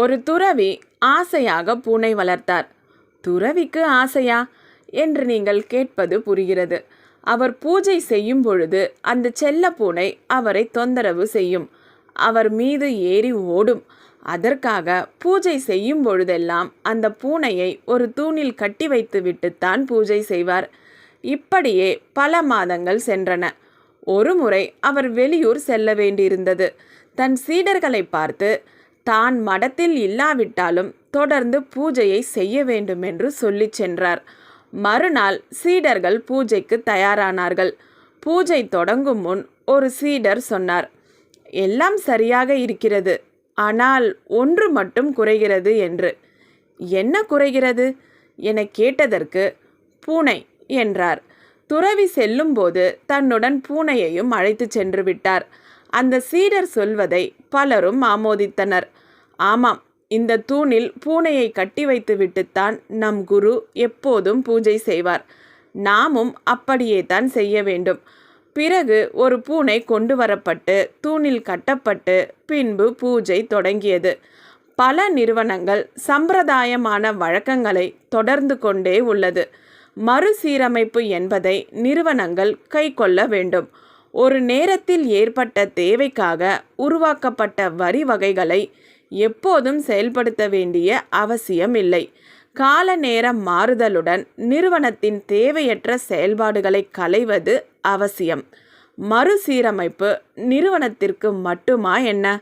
ஒரு துறவி ஆசையாக பூனை வளர்த்தார். துறவிக்கு ஆசையா? என்று நீங்கள் கேட்பது புரிகிறது. அவர் பூஜை செய்யும் பொழுது அந்த செல்ல பூனை அவரை தொந்தரவு செய்யும். அவர் மீது ஏறி ஓடும். அதற்காக பூஜை செய்யும் பொழுதெல்லாம் அந்த பூனையை ஒரு தூணில் கட்டி வைத்துவிட்டுத்தான் பூஜை செய்வார். இப்படியே பல மாதங்கள் சென்றன. ஒருமுறை அவர் வெளியூர் செல்ல வேண்டியிருந்தது. தன் சீடர்களை பார்த்து தான் மடத்தில் இல்லாவிட்டாலும் தொடர்ந்து பூஜையை செய்ய வேண்டும் என்று சொல்லிச் சென்றார். மறுநாள் சீடர்கள் பூஜைக்கு தயாரானார்கள். பூஜை தொடங்கும் முன் ஒரு சீடர் சொன்னார் எல்லாம் சரியாக இருக்கிறது. ஆனால் ஒன்று மட்டும் குறைகிறது என்று. என்ன குறைகிறது? என கேட்டதற்கு பூனை என்றார். துறவி செல்லும்போது தன்னுடன் பூனையையும் அழைத்து சென்று விட்டார். அந்த சீடர் சொல்வதை பலரும் ஆமோதித்தனர். ஆமாம் இந்த தூணில் பூனையை கட்டி வைத்துவிட்டுத்தான் நம் குரு எப்போதும் பூஜை செய்வார். நாமும் அப்படியே தான் செய்ய வேண்டும். பிறகு ஒரு பூனை கொண்டு வரப்பட்டு தூணில் கட்டப்பட்டு பின்பு பூஜை தொடங்கியது. பல நிறுவனங்கள் சம்பிரதாயமான வழக்கங்களை தொடர்ந்து கொண்டே உள்ளது. மறுசீரமைப்பு என்பதை நிறுவனங்கள் கைக்கொள்ள வேண்டும். ஒரு நேரத்தில் ஏற்பட்ட தேவைக்காக உருவாக்கப்பட்ட வரி வகைகளை எப்போதும் செயல்படுத்த வேண்டிய அவசியம் இல்லை கால நேர மாறுதலுடன் நிறுவனத்தின் தேவையற்ற செயல்பாடுகளை களைவது அவசியம். மறுசீரமைப்பு நிறுவனத்திற்கு மட்டுமா என்ன?